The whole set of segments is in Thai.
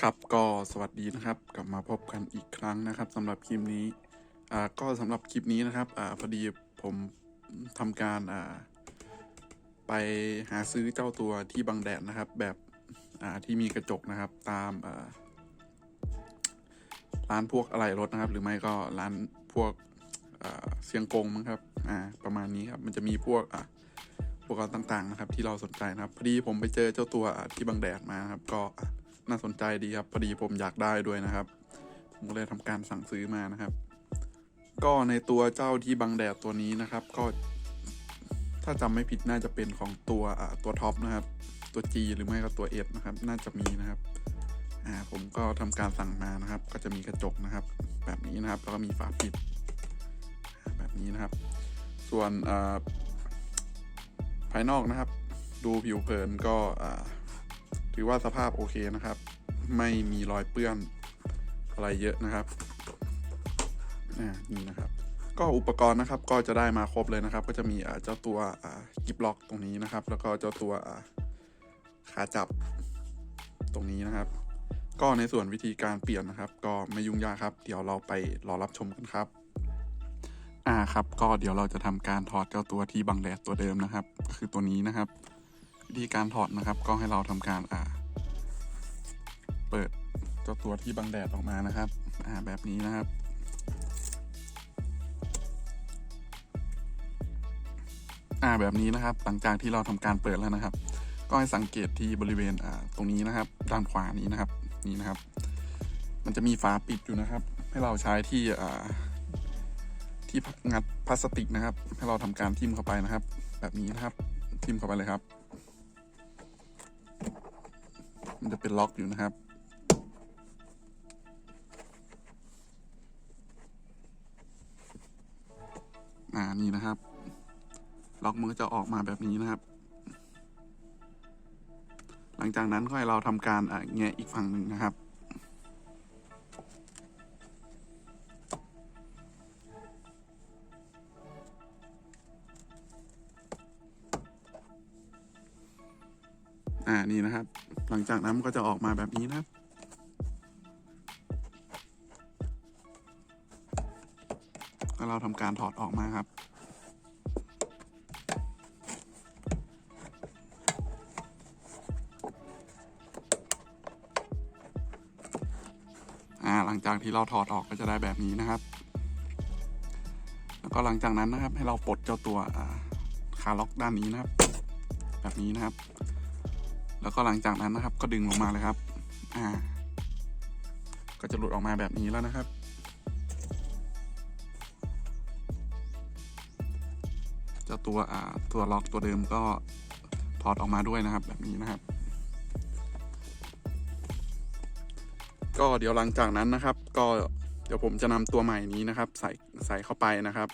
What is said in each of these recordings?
ครับก็สวัสดีนะครับ กลับมาพบกันอีกครั้งนะครับสำหรับคลิปนี้อ่าก็สำหรับคลิปนี้นะครับอ่าพอดีผมทำการอ่าไปหาซื้อเจ้าตัวที่บังแดดนะครับ แบบอ่าที่มีกระจกนะครับ ตามอ่าร้านพวกอะไหล่รถนะครับ หรือไม่ก็ร้านพวกอ่าเสียงกงมั้งครับ อ่า ประมาณนี้ครับ มันจะมีพวกอ่าอุปกรณ์ต่างๆนะครับ ที่เราสนใจนะครับ พอดีผมไปเจอเจ้าตัวที่บังแดดมาครับ ก็ น่าสนใจดีครับพอดีผมอยากได้ด้วยนะครับ ผมก็เลยทำการสั่งซื้อมานะครับ ก็ในตัวเจ้าที่บังแดดตัวนี้นะครับ ก็ถ้าจำไม่ผิดน่าจะเป็นของตัวอะตัวท็อปนะครับ ตัว G หรือไม่ก็ตัว S นะครับ น่าจะมีนะครับอ่าผมก็ทำการสั่งมานะครับ ก็จะมีกระจกนะครับ แบบนี้นะครับแล้วก็มีฝาปิด แบบนี้นะครับ ส่วนอ่าภายนอกนะครับ ดูผิวเผินก็อ่า ถือว่าสภาพโอเคนะครับ ไม่มีรอยเปื้อนอะไรเยอะนะครับนี่นะครับ ก็อุปกรณ์นะครับก็จะได้มาครบเลยนะครับ ก็จะมีเจ้าตัวกิบล็อกตรงนี้นะครับ แล้วก็เจ้าตัวขาจับตรงนี้นะครับ ก็ในส่วนวิธีการเปลี่ยนนะครับ ก็ไม่ยุ่งยากครับ เดี๋ยวเราไปรอรับชมกันครับอ่าครับ ก็เดี๋ยวเราจะทำการถอดเจ้าตัวที่บังแดดตัวเดิมนะครับก็คือตัวนี้นะครับ วิธีการถอดนะครับ ก็ให้เราทำการอ่า เปิดเจ้าตัวที่บังแดดออกมานะครับ อ่าแบบนี้นะครับ อ่าแบบนี้นะครับ หลังจากที่เราทำการเปิดแล้วนะครับ ก็ให้สังเกตที่บริเวณอ่าตรงนี้นะครับ ด้านขวานี้นะครับ นี่นะครับ มันจะมีฝาปิดอยู่นะครับ ให้เราใช้ที่อ่าที่งัดพลาสติกนะครับ ให้เราทำการทิ่มเข้าไปนะครับ แบบนี้นะครับทิ่มเข้าไปเลยครับ มันจะเป็นล็อกอยู่นะครับ อ่า นี่นะครับ ล็อกมือจะออกมาแบบนี้นะครับ หลังจากนั้นก็ให้เราทำการแงะอีกฝั่งหนึ่งนะครับ อ่านี่นะครับ หลังจากนั้นมันก็จะออกมาแบบนี้นะครับก็เราทำการถอดออกมาครับอ่าหลังจากที่เราถอดออกก็จะได้แบบนี้นะครับ แล้วก็หลังจากนั้นนะครับ ให้เราปลดเจ้าตัวอ่าคาล็อกด้านนี้นะครับ แบบนี้นะครับ แล้วก็หลังจากนั้นนะครับ ก็ดึงลงมาเลยครับ อ่า ก็จะหลุดออกมาแบบนี้แล้วนะครับ เจ้าตัวอ่าตัวล็อกตัวเดิมก็ถอดออกมาด้วยนะครับ แบบนี้นะครับ ก็เดี๋ยวหลังจากนั้นนะครับ ก็เดี๋ยวผมจะนำตัวใหม่นี้นะครับ ใส่ใส่เข้าไปนะครับ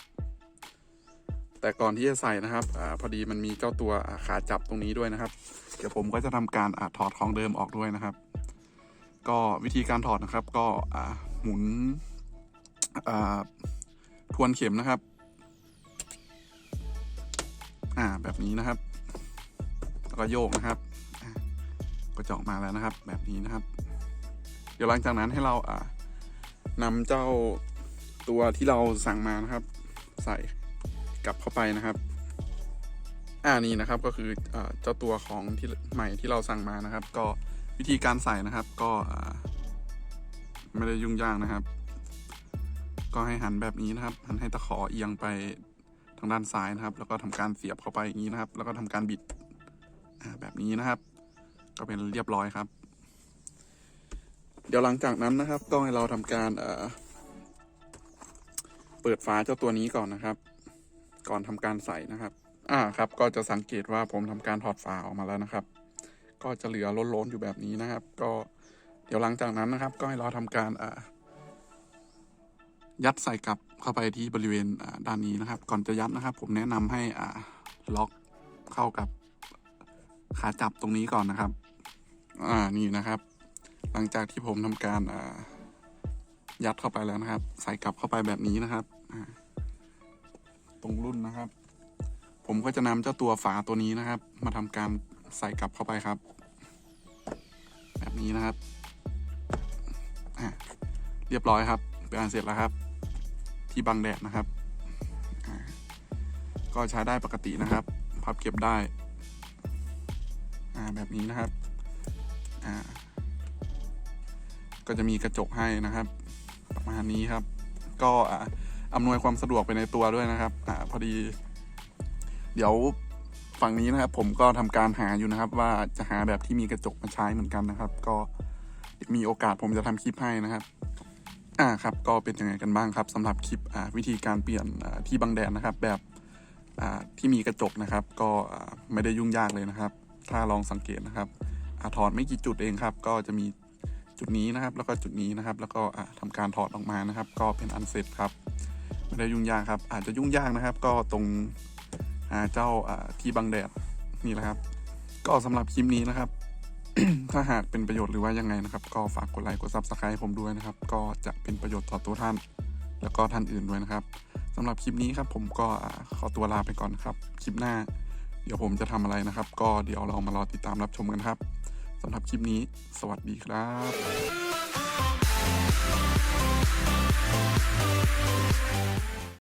แต่ก่อนที่จะใส่นะครับอาพอดีมันมีเจ้าตัวขาจับตรงนี้ด้วยนะครับ เดี๋ยวผมก็จะทำการอถอดของเดิมออกด้วยนะครับ ก็วิธีการถอดนะครับ ก็อ่าหมุนอ่าทวนเข็มนะครับ อ่าแบบนี้นะครับ แล้วก็โยกนะครับ ก็จะออกมาแล้วนะครับ แบบนี้นะครับ เดี๋ยวหลังจากนั้นให้เราอ่านำเจ้าตัวที่เราสั่งมานะครับ ใส่ กลับเข้าไปนะครับ อ่านี่นะครับก็คือเจ้าตัวของที่ใหม่ที่เราสั่งมานะครับ ก็วิธีการใส่นะครับ ก็ไม่ได้ยุ่งยากนะครับ ก็ให้หันแบบนี้นะครับ หันให้ตะขอเอียงไปทางด้านซ้ายนะครับ แล้วก็ทำการเสียบเข้าไปอย่างนี้นะครับ แล้วก็ทำการบิดแบบนี้นะครับ ก็เป็นเรียบร้อยครับ เดี๋ยวหลังจากนั้นนะครับ ก็ให้เราทำการเอ่อเปิดฝาเจ้าตัวนี้ก่อนนะครับ ก่อนทำการใส่นะครับ อ่าครับ ก็จะสังเกตว่าผมทำการถอดฝาออกมาแล้วนะครับ ก็จะเหลือล้นๆอยู่แบบนี้นะครับ ก็เดี๋ยวหลังจากนั้นนะครับ ก็ให้เราทำการอ่ายัดใส่กลับเข้าไปที่บริเวณด้านนี้นะครับ ก่อนจะยัดนะครับ ผมแนะนำให้อ่าล็อกเข้ากับขาจับตรงนี้ก่อนนะครับ อ่านี่นะครับ หลังจากที่ผมทำการอ่ายัดเข้าไปแล้วนะครับ ใส่กลับเข้าไปแบบนี้นะครับอ่า ตรงรุ่นนะครับ ผมก็จะนำเจ้าตัวฝาตัวนี้นะครับ มาทำการใส่กลับเข้าไปครับ แบบนี้นะครับอะเรียบร้อยครับเป็นอันเสร็จแล้วครับ ที่บังแดดนะครับ ก็ใช้ได้ปกตินะครับ พับเก็บได้อ่าแบบนี้นะครับอ่าก็จะมีกระจกให้นะครับ ประมาณนี้ครับ ก็อ่า อำนวยความสะดวกไปในตัวด้วยนะครับอ่าพอดี เดี๋ยวฝั่งนี้นะครับผมก็ทำการหาอยู่นะครับ ว่าจะหาแบบที่มีกระจกมาใช้เหมือนกันนะครับ ก็มีโอกาสผมจะทำคลิปให้นะครับ อ่าครับ ก็เป็นยังไงกันบ้างครับสำหรับคลิปอ่าวิธีการเปลี่ยนที่บังแดดนะครับ แบบอ่าที่มีกระจกนะครับ ก็ไม่ได้ยุ่งยากเลยนะครับ ถ้าลองสังเกตนะครับอถอดไม่กี่จุดเองครับ ก็จะมีจุดนี้นะครับ แล้วก็จุดนี้นะครับ แล้วก็อ่าทำการถอดออกมานะครับ ก็เป็นอันเสร็จครับ ไม่ได้ยุ่งยากครับ อาจจะยุ่งยากนะครับ ก็ตรงเจ้าที่บังแดดนี่แหละครับ ก็สำหรับคลิปนี้นะครับ ถ้าหากเป็นประโยชน์หรือว่ายังไงนะครับ ก็ฝากกดไลค์กดซับสไครต์ผมด้วยนะครับ ก็จะเป็นประโยชน์ต่อตัวท่าน แล้วก็ท่านอื่นด้วยนะครับสำหรับคลิปนี้ครับผมก็ขอตัวลาไปก่อนครับ คลิปหน้า เดี๋ยวผมจะทำอะไรนะครับ ก็เดี๋ยวเรามารอติดตามรับชมกันครับสำหรับคลิปนี้ สวัสดีครับ フォークボール。